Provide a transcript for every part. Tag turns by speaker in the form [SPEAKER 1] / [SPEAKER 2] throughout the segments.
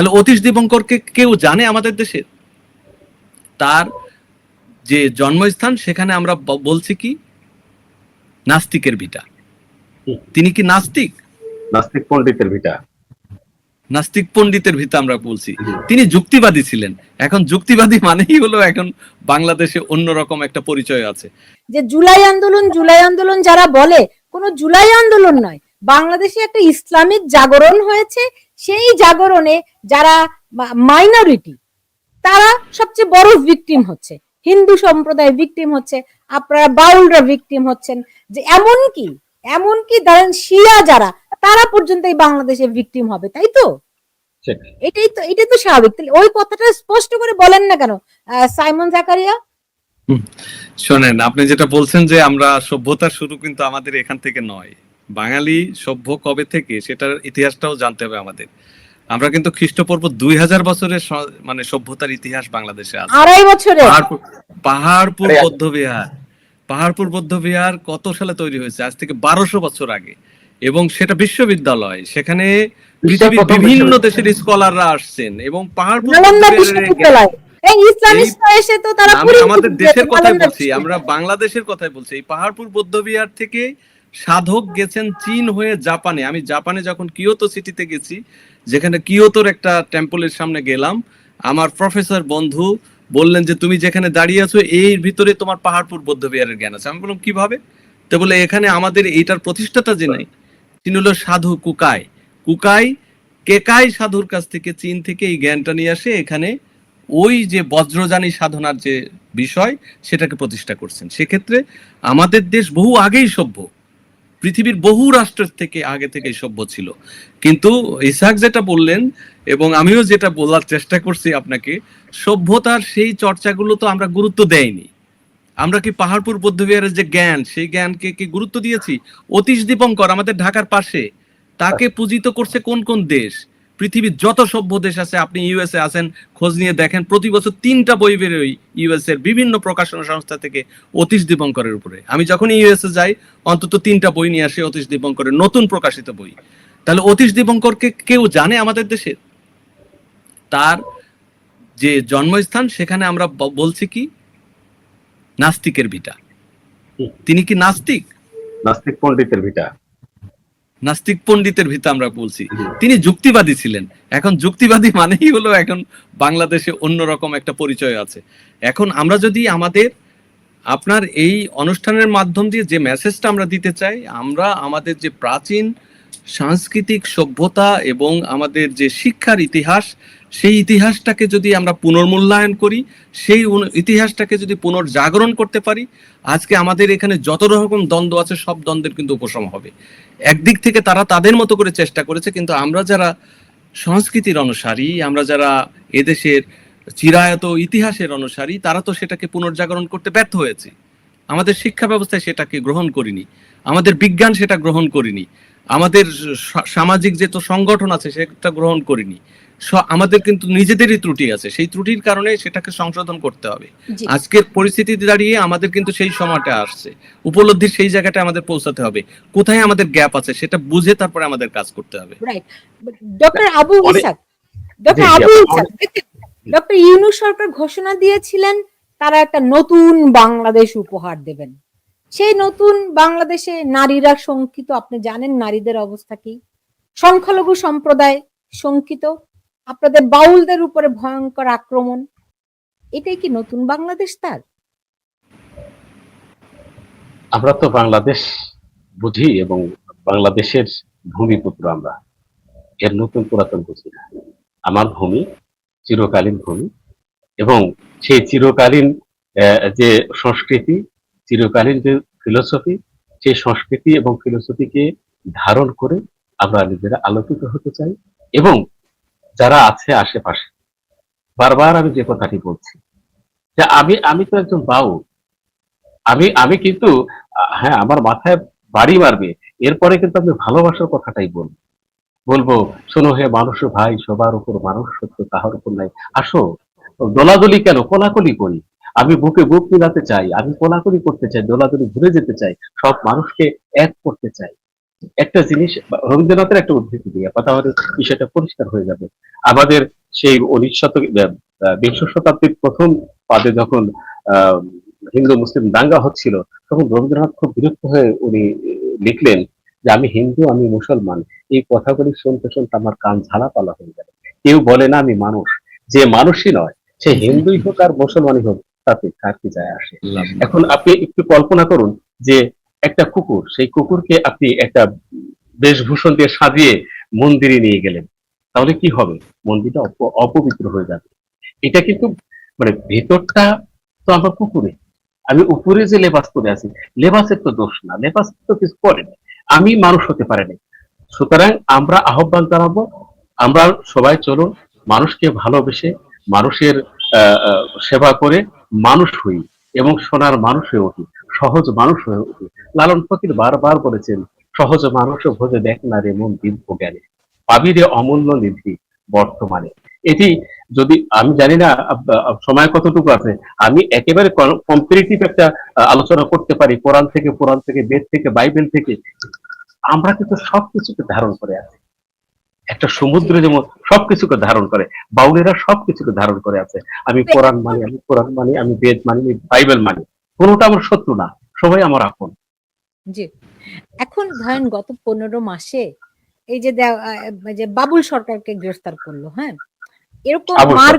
[SPEAKER 1] তাহলে অতীশ দীপঙ্করকে কেউ জানে আমাদের দেশে? তার যে জন্মস্থান সেখানে আমরা বলছি কি? নাস্তিকের ভিটা। তিনি কি নাস্তিক?
[SPEAKER 2] নাস্তিক পণ্ডিতের ভিটা।
[SPEAKER 1] নাস্তিক পণ্ডিতের ভিতা আমরা বলছি। তিনি যুক্তিবাদী ছিলেন। এখন যুক্তিবাদী মানেই হলো এখন বাংলাদেশে অন্যরকম একটা পরিচয় আছে।
[SPEAKER 3] যে জুলাই আন্দোলন জুলাই আন্দোলন যারা বলে কোনো জুলাই আন্দোলন নয়। বাংলাদেশে একটা ইসলামিক জাগরণ হয়েছে সেই জাগরণে যারা মাইনরিটি তারা সবচেয়ে বড় ভিকটিম হচ্ছে। হিন্দু সম্প্রদায় ভিকটিম হচ্ছে। আপনারা বাউলরা ভিকটিম হচ্ছেন। যে এমন কি এমন কি ধরেন শিয়া যারা তারা পর্যন্ত এই বাংলাদেশে ভিকটিম হবে তাই তো? এটাই তো এটাই তো স্বাভাবিক। তাহলে ওই কথাটা স্পষ্ট করে বলেন না কেন? আহ, সাইমন জাকারিয়া?
[SPEAKER 1] শোনেন আপনি যেটা বলছেন যে আমরা সভ্যতার শুরু কিন্তু আমাদের এখান থেকে নয়। বাঙালি সভ্য কবে থেকে সেটার ইতিহাসটাও জানতে হবে আমাদের। আমরা কিন্তু খ্রিস্টপূর্ব দুই হাজার বছরের মানে সভ্যতার ইতিহাস বাংলাদেশে আছে।
[SPEAKER 3] আড়াই বছরে
[SPEAKER 1] পাহাড়পুর পাহাড়পুর
[SPEAKER 2] আরে,
[SPEAKER 1] বৌদ্ধ বিহার। পাহাড়পুর বৌদ্ধ বিহার কত সালে তৈরি হয়েছে? আজ থেকে বারোশো বছর আগে। এবং সেটা বিশ্ববিদ্যালয়। সেখানে পৃথিবীর বিভিন্ন দেশের স্কলাররা আসছেন। এবং পাহাড়পুর আমাদের দেশের কথাই বলছি। আমরা বাংলাদেশের কথাই বলছি। এই পাহাড়পুর বৌদ্ধবিহার থেকে সাধক গেছেন চীন হয়ে জাপানে। আমি জাপানে যখন কিয়োতো সিটিতে গেছি, যেখানে কিয়োতোর একটা টেম্পলের সামনে গেলাম, আমার প্রফেসর বন্ধু বললেন যে, তুমি যেখানে দাঁড়িয়ে আছো, এর ভিতরে তোমার পাহাড়পুর বৌদ্ধবিহারের জ্ঞান আছে। আমি বললাম, কীভাবে? তো বলে, এখানে আমাদের এইটার প্রতিষ্ঠাতা যে নাই, তিনি হলো সাধু কুকাই। কুকাই, কেকাই সাধুর কাছ থেকে, চীন থেকে এই জ্ঞানটা নিয়ে আসে। এখানে ওই যে বজ্রযানী সাধনার যে বিষয়, সেটাকে প্রতিষ্ঠা করছেন। সেক্ষেত্রে আমাদের দেশ বহু আগেই সভ্য। পৃথিবীর বহু রাষ্ট্রের থেকে আগে থেকে সভ্য ছিল। কিন্তু ইসাক যেটা বললেন এবং আমিও যেটা বলার চেষ্টা করছি আপনাকে, সভ্যতার সেই চর্চাগুলো তো আমরা গুরুত্ব দেয়নি আমরা কি পাহাড়পুর বৌদ্ধবিহারের যে জ্ঞান, সেই জ্ঞানকে কি গুরুত্ব দিয়েছি? অতীশ দীপঙ্কর আমাদের ঢাকার পাশে, তাকে পূজিত করছে কোন কোন দেশ? পৃথিবীর যত সভ্য দেশ আছে আপনি ইউএসএ আছেন খোঁজ নিয়ে দেখেন প্রতি বছর তিনটা বই বেরোয় ইউএস এর বিভিন্ন প্রকাশনা সংস্থা থেকে অতীশ দীপঙ্করের উপরে। আমি যখন ইউএসএ যাই অন্তত তিনটা বই নিয়ে আসি অতীশ দীপঙ্করের নতুন প্রকাশিত বই। তাহলে অতীশ দীপঙ্করকে কেউ জানে আমাদের দেশে? তার যে জন্মস্থান সেখানে আমরা বলছি কি? নাস্তিকের ভিটা। তিনি কি নাস্তিক?
[SPEAKER 2] নাস্তিক পণ্ডিতের ভিটা।
[SPEAKER 1] নাস্তিক পণ্ডিতের ভিতরে আমরা বলছি। তিনি যুক্তিবাদী ছিলেন। এখন যুক্তিবাদী মানেই হলো এখন বাংলাদেশে অন্যরকম একটা পরিচয় আছে। এখন আমরা যদি আমাদের আপনার এই অনুষ্ঠানের মাধ্যম দিয়ে যে মেসেজটা আমরা দিতে চাই আমরা আমাদের যে প্রাচীন সাংস্কৃতিক সভ্যতা এবং আমাদের যে শিক্ষার ইতিহাস সেই ইতিহাসটাকে যদি আমরা পুনর্মূল্যায়ন করি, সেই ইতিহাসটাকে যদি পুনর্জাগরণ করতে পারি, আজকে আমাদের এখানে যত রকম দ্বন্দ্ব আছে, সব দ্বন্দ্বের কিন্তু উপশম হবে। একদিক থেকে তারা তাদের মতো করে চেষ্টা করেছে, কিন্তু আমরা যারা সংস্কৃতির অনুসারী, আমরা যারা এদেশের চিরায়ত ইতিহাসের অনুসারী, তারা তো সেটাকে পুনর্জাগরণ করতে ব্যর্থ হয়েছে। আমাদের শিক্ষা ব্যবস্থায় সেটাকে গ্রহণ করিনি। আমাদের বিজ্ঞান সেটা গ্রহণ করিনি। আমাদের সামাজিক যে তো সংগঠন আছে সেটা গ্রহণ করিনি। আমাদের কিন্তু নিজেদেরই ত্রুটি আছে। সেই ত্রুটির কারণে সেটাকে সংশোধন করতে হবে। আজকের পরিস্থিতিতে দাঁড়িয়ে আমাদের কিন্তু সেই সময়টা আসছে। উপলব্ধির সেই জায়গাটা আমাদের পৌঁছাতে হবে। কোথায় আমাদের গ্যাপ আছে সেটা বুঝে তারপরে আমাদের কাজ করতে হবে।
[SPEAKER 3] Right doctor Abu Isaq doctor
[SPEAKER 2] জি, জি,
[SPEAKER 3] আবু ইসাক ডক্টর ইউনুস সরকার ঘোষণা দিয়েছিলেন তারা একটা নতুন বাংলাদেশ উপহার দেবেন। সেই নতুন বাংলাদেশে নারীরা শঙ্কিত, আপনি জানেন নারীদের অবস্থা কি? সংখ্যালঘু সম্প্রদায় শঙ্কিত, আপনাদের বাউলদের উপরে ভয়ঙ্কর আক্রমণ, এটাই কি নতুন বাংলাদেশ তার?
[SPEAKER 2] আমরা তো বাংলাদেশ বুঝি এবং বাংলাদেশের ভূমিপুত্র আমরা। এর নতুন পুরাতন বুঝি না। আমার ভূমি, চিরকালীন ভূমি এবং সেই চিরকালীন যে সংস্কৃতি চিরকালীন যে ফিলোসফি সেই সংস্কৃতি এবং ফিলোসফিকে ধারণ করে আমরা নিজেরা আলোকিত হতে চাই এবং যারা আছে আশেপাশে, বারবার আমি যে কথাটি বলছি, যে আমি আমি তো একজন বাউল। আমি আমি কিন্তু হ্যাঁ আমার মাথায় বাড়ি মারবে। এরপরে কিন্তু আমি ভালোবাসার কথাটাই বলব। বলব, শোনো হে মানুষ ভাই, সবার উপর মানুষ সত্য তাহার উপর নাই। আসো, দোলাদলি কেন? কোলাকলি করি। আমি বুকে বুক মিলাতে চাই, আমি কোলাকুলি করতে চাই দোলাদলি ঘুরে যেতে চাই, সব মানুষকে এক করতে চাই। একটা জিনিস, রবীন্দ্রনাথের একটা উদ্ধৃতি দিয়ে তাহলে বিষয়টা পরিষ্কার হয়ে যাবে। আমাদের সেই উনিশ শতক বিংশ শতাব্দীর প্রথম পাদে যখন হিন্দু মুসলিম দাঙ্গা হচ্ছিল, তখন রবীন্দ্রনাথ খুব বিরক্ত হয়ে উনি লিখলেন যে, আমি হিন্দু, আমি মুসলমান। এই কথাগুলি শুনতে শুনতে আমার কান ঝালা পালা হয়ে গেল। কেউ বলে না আমি মানুষ। যে মানুষই নয়, সে হিন্দুই হোক আর মুসলমানই হোক তাতে কার কি যায় আসে। এখন আপনি একটু কল্পনা করুন যে একটা কুকুর সেই কুকুরকে আপনি একটা বেশভূষণ দিয়ে সাজিয়ে মন্দিরে নিয়ে গেলেন তাহলে কি হবে? মন্দিরটা অপবিত্র হয়ে যাবে। এটা কিন্তু মানে ভেতরটা তো আমার কুকুরে। আমি উপরে যে লেবাস পরে আছি লেবাসের তো দোষ না লেবাস তো কিছু করে না। আমি মানুষ হতে পারিনি সুতরাং আমরা আহ্বান জানাব আমরা সবাই চলুন মানুষকে ভালোবেসে মানুষের সেবা করে মানুষ হই এবং সোনার মানুষ হয়ে উঠি, সহজ মানুষ হয়ে উঠি। লালন ফকির বারবার বলেছেন, সহজ মানুষ ভোজে দেখ না রে মন দিব্য জ্ঞানে, পাবি রে অমূল্য নিধি বর্তমানে। এটি যদি, আমি জানি না সময় কতটুকু আছে, আমি একেবারে কম্পারিটিভ একটা আলোচনা করতে পারি, কোরআন থেকে কোরআন থেকে, বেদ থেকে, বাইবেল থেকে। আমরা কিন্তু সবকিছুকে ধারণ করে আছি। একটা সমুদ্র যেমন সবকিছুকে ধারণ করে বাউলেরা সবকিছুকে ধারণ করে আছে। আমি কোরআন মানি আমি কোরআন মানি আমি বেদ মানি আমি বাইবেল মানি। কোনোটা আমার শত্রু না সবাই আমার আপন।
[SPEAKER 3] জি। এখন ধরেন গত পনেরো মাসে এই যে যে বাবুল সরকারকে গ্রেফতার করল হ্যাঁ? এরকম মার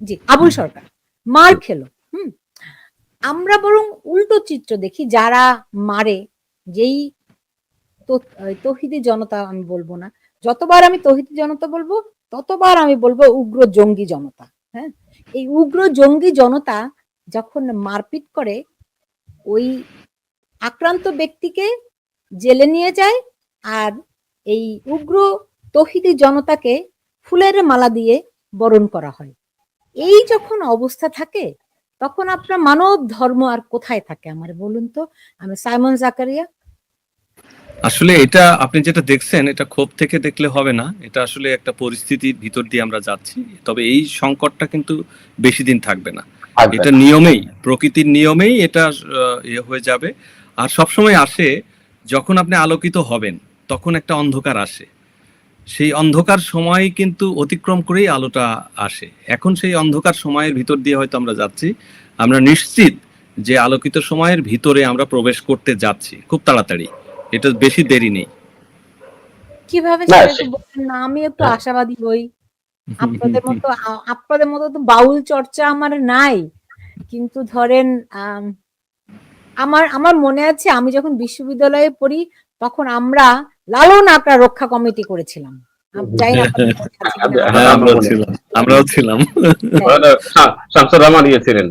[SPEAKER 3] জি আবুল সরকার। মার খেলো হুম? আমরা বরং উল্টো চিত্র দেখি যারা মারে যেই তৌহিদি জনতা আমি বলব না যতবার আমি তৌহিদি জনতা বলব, ততবার আমি বলব উগ্র জঙ্গি জনতা হ্যাঁ? এই উগ্র জঙ্গি জনতা যখন মারপিট করে, ওই আক্রান্ত ব্যক্তিকে জেলে নিয়ে যায় আর এই উগ্র তহিদি জনতাকে ফুলের মালা দিয়ে বরণ করা হয়। এই যখন অবস্থা থাকে, তখন আপনার মানব ধর্ম আর কোথায় থাকে আমার বলুন তো? আমি সাইমন জাকারিয়া
[SPEAKER 1] আসলে এটা আপনি যেটা দেখছেন এটা ক্ষোভ থেকে দেখলে হবে না। এটা আসলে একটা পরিস্থিতির ভিতর দিয়ে আমরা যাচ্ছি। তবে এই সংকটটা কিন্তু বেশি দিন থাকবে না। এটা নিয়মেই প্রকৃতির নিয়মেই এটা ইয়ে হয়ে যাবে। আর সবসময় আসে যখন আপনি আলোকিত হবেন তখন একটা অন্ধকার আসে। সেই অন্ধকার সময় কিন্তু অতিক্রম করেই আলোটা আসে। এখন সেই অন্ধকার সময়ের ভিতর দিয়ে হয়তো আমরা যাচ্ছি। আমরা নিশ্চিত যে আলোকিত সময়ের ভিতরে আমরা প্রবেশ করতে যাচ্ছি খুব তাড়াতাড়ি। এটা বেশি দেরি নেই।
[SPEAKER 3] কীভাবে
[SPEAKER 2] না,
[SPEAKER 3] আমি একটু
[SPEAKER 2] হ্যাঁ।
[SPEAKER 3] আশাবাদী হই। আপনাদের মতো আপনাদের মতো তো বাউল চর্চা আমার নাই। কিন্তু ধরেন আম, আমার আমার মনে আছে আমি যখন বিশ্ববিদ্যালয়ে পড়ি তখন আমরা লালন আকড়া রক্ষা কমিটি করেছিলাম।
[SPEAKER 1] হ্যাঁ আমরাও ছিলাম আমরাও ছিলাম।
[SPEAKER 2] শা- শামসুর রহমান ইয়ে ছিলেন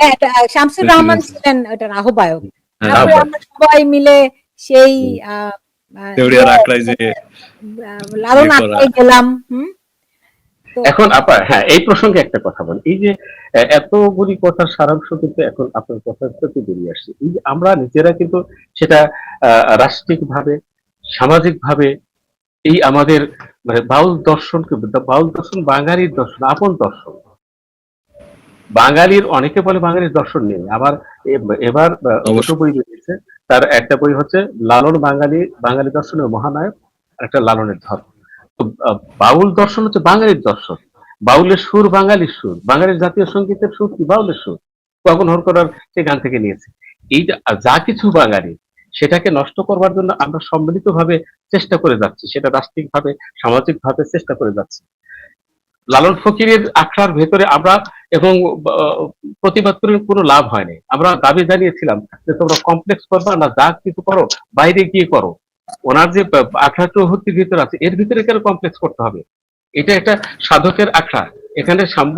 [SPEAKER 3] হ্যাঁ, শামসুর রহমান ছিলেন ওটার আহ্বায়ক।
[SPEAKER 1] হ্যাঁ,
[SPEAKER 3] সবাই মিলে সেই লালন
[SPEAKER 1] ইয়ে
[SPEAKER 3] গেলাম হুম?
[SPEAKER 2] এখন আপনার হ্যাঁ এই প্রসঙ্গে একটা কথা বলি। এই যে এতগুলি কথার সারাংশ কিন্তু এখন আপনার কথা থেকে বেরিয়ে আসছে। এই যে আমরা নিজেরা কিন্তু সেটা রাষ্ট্রিক ভাবে সামাজিক ভাবে এই আমাদের মানে বাউল দর্শনকে বাউল দর্শন বাঙালির দর্শন আপন দর্শন। বাঙালির অনেকে বলে বাঙালির দর্শন নেই। আবার এবার দুটো বই বেরিয়েছে তার একটা বই হচ্ছে লালন বাঙালি বাঙালি দর্শনের মহানায়ক আর একটা লালনের ধর্ম। তো বাউল দর্শন হচ্ছে বাঙালির দর্শন। বাউলের সুর বাঙালির সুর। বাঙালির জাতীয় সঙ্গীতের সুর কি বাউলের সুর? কখন হর করার সে গান থেকে নিয়েছে। এই যা কিছু বাঙালি সেটাকে নষ্ট করবার জন্য আমরা সম্মিলিত ভাবে চেষ্টা করে যাচ্ছি। সেটা রাষ্ট্রিক ভাবে সামাজিক ভাবে চেষ্টা করে যাচ্ছি। লালন ফকিরের আখড়ার ভেতরে আমরা এবং প্রতিবাদ করে কোনো লাভ হয়নি। আমরা দাবি জানিয়েছিলাম যে তোমরা কমপ্লেক্স করবা না, যা কিছু করো, বাইরে গিয়ে করো। ওনার যে আখড়া চৌহত্তির ভিতরে আছে, এর ভিতরে কেন কমপ্লেক্স করতে হবে? এটা একটা সাধকের আখড়া। এখানে সাম্য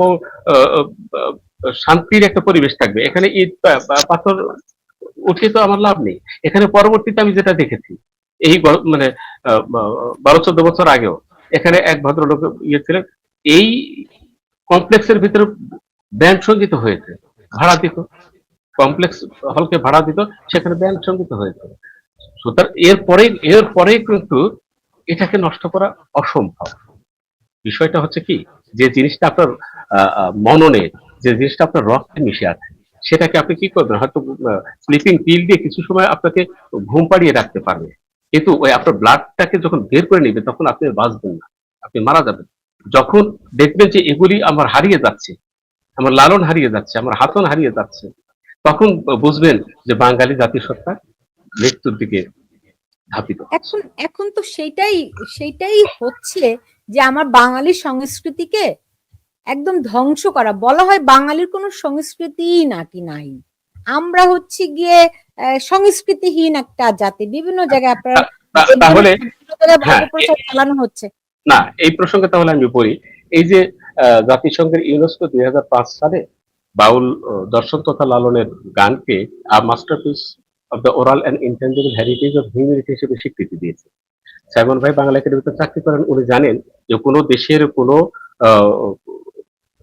[SPEAKER 2] শান্তির একটা পরিবেশ থাকবে। এখানে ঈদ পাথর উঠে তো আমার লাভ নেই। এখানে পরবর্তীতে আমি যেটা দেখেছি, এই মানে বারো চোদ্দ বছর আগেও, এখানে এক ভদ্রলোক ইয়ে ছিলেন এই কমপ্লেক্সের ভিতরে ব্যান্ড সংগীত হয়েছে, ভাড়া দিত। কমপ্লেক্স হলকে ভাড়া দিত, সেখানে ব্যান্ড সংগীত হয়েছে। সুতরাং এরপরে এরপরে কিন্তু এটাকে নষ্ট করা অসম্ভব। বিষয়টা হচ্ছে কি, যে জিনিসটা আপনার মননে, যে জিনিসটা আপনার রক্তে মিশে আছে, সেটাকে আপনি কি করবেন? হয়তো স্লিপিং পিল দিয়ে কিছু সময় আপনাকে ঘুম পাড়িয়ে রাখতে পারবে। কিন্তু ওই আপনার ব্লাডটাকে যখন বের করে নেবে, তখন আপনি বাঁচবেন না, আপনি মারা যাবেন। যখন দেখবেন যে এগুলি আমার হারিয়ে যাচ্ছে আমার লালন হারিয়ে যাচ্ছে আমার হাতন হারিয়ে যাচ্ছে তখন বুঝবেন যে বাঙালি জাতিসত্তা মৃত্যুর দিকে ধাপিত
[SPEAKER 3] এখন এখন তো সেটাই সেটাই হচ্ছে যে আমার বাঙালি সংস্কৃতিকে একদম ধ্বংস করা। বলা হয় বাঙালির কোনো সংস্কৃতিই নাকি নাই। আমরা হচ্ছে গিয়ে সংস্কৃতিহীন একটা জাতি। বিভিন্ন জায়গায় আপনারা
[SPEAKER 2] তাহলে হ্যাঁ,
[SPEAKER 3] চালানো হচ্ছে।
[SPEAKER 2] না, এই প্রসঙ্গে তাহলে আমি বলি, এই যে জাতিসংঘের ইউনেস্কো দুই হাজার পাঁচ সালে বাউল দর্শন তথা লালনের গানকে masterpiece of the oral and intangible heritage of humanity হিসেবে স্বীকৃতি দিয়েছে। সাইমন ভাই বাংলা একাডেমিতে চাকরি করেন, উনি জানেন যে কোনো দেশের কোনো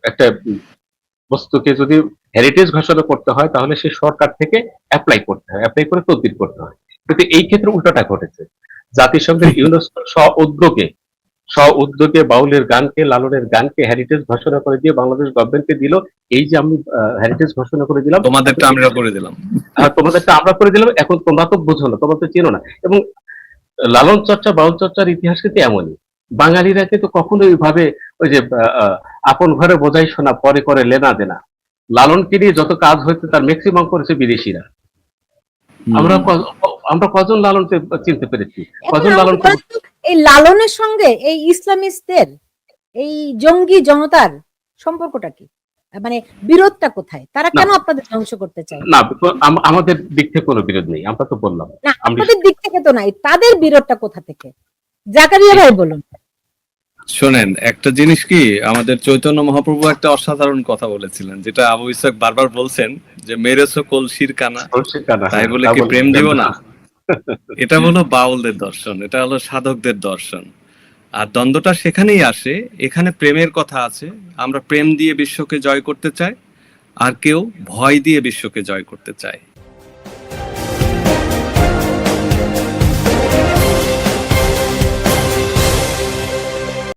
[SPEAKER 2] একটা বস্তুকে যদি হেরিটেজ ঘোষণা করতে হয়, তাহলে সে সরকার থেকে অ্যাপ্লাই করতে হয় অ্যাপ্লাই করে তদবির করতে হয়। কিন্তু এই ক্ষেত্রে উল্টাটা ঘটেছে। জাতিসংঘের ইউনেস্কো স্ব উদ্যোগে স্ব উদ্যোগে বাউলের গানকে লালনের গানকে হেরিটেজ ঘোষণা করে দিয়ে বাংলাদেশ গভর্নমেন্টকে দিল। এই যে আমি হেরিটেজ ঘোষণা করে দিলাম
[SPEAKER 1] তোমাদেরটা আমরা করে দিলাম।
[SPEAKER 2] আর তোমাদেরটা আমরা করে দিলাম এখন তোমরা তো বুঝো না তোমরা তো চেনো না। এবং লালন চর্চা বাউল চর্চার ইতিহাস কিন্তু এমনই। বাঙালিরা কিন্তু কখনো ওইভাবে ওই যে আপন ঘরে বোঝাই শোনা পরে করে লেনা দেনা। লালনকে নিয়ে যত কাজ হয়েছে তার ম্যাক্সিমাম করেছে বিদেশিরা। আমরা আমরা কজন লালনকে চিনতে পেরেছি? কজন লালন
[SPEAKER 3] এই লালনের সঙ্গে এই ইসলামিস্টদের এই জঙ্গি জনতার সম্পর্কটা কি? মানে বিরোধটা কোথায়? তারা কেন আপনাদের ধ্বংস করতে চায়?
[SPEAKER 2] না আমাদের দিক থেকে কোনো বিরোধ নেই আমরা তো বললাম।
[SPEAKER 3] না
[SPEAKER 2] আমরা-
[SPEAKER 3] দিক থেকে তো নাই। তাদের বিরোধটা কোথা থেকে? জাকারিয়া ভাই বলুন।
[SPEAKER 1] শোনেন একটা জিনিস কি আমাদের চৈতন্য মহাপ্রভু একটা অসাধারণ কথা বলেছিলেন যেটা আবু ইসাক বারবার বলছেন যে মেরেছো কলসির কানা। তাই বলে কি প্রেম দিব না? এটা হলো বাউলদের দর্শন, এটা হলো সাধকদের দর্শন। আর দ্বন্দ্বটা সেখানেই আসে, এখানে প্রেমের কথা আছে, আমরা প্রেম দিয়ে বিশ্বকে জয় করতে চাই, আর কেউ ভয় দিয়ে বিশ্বকে জয় করতে চায়।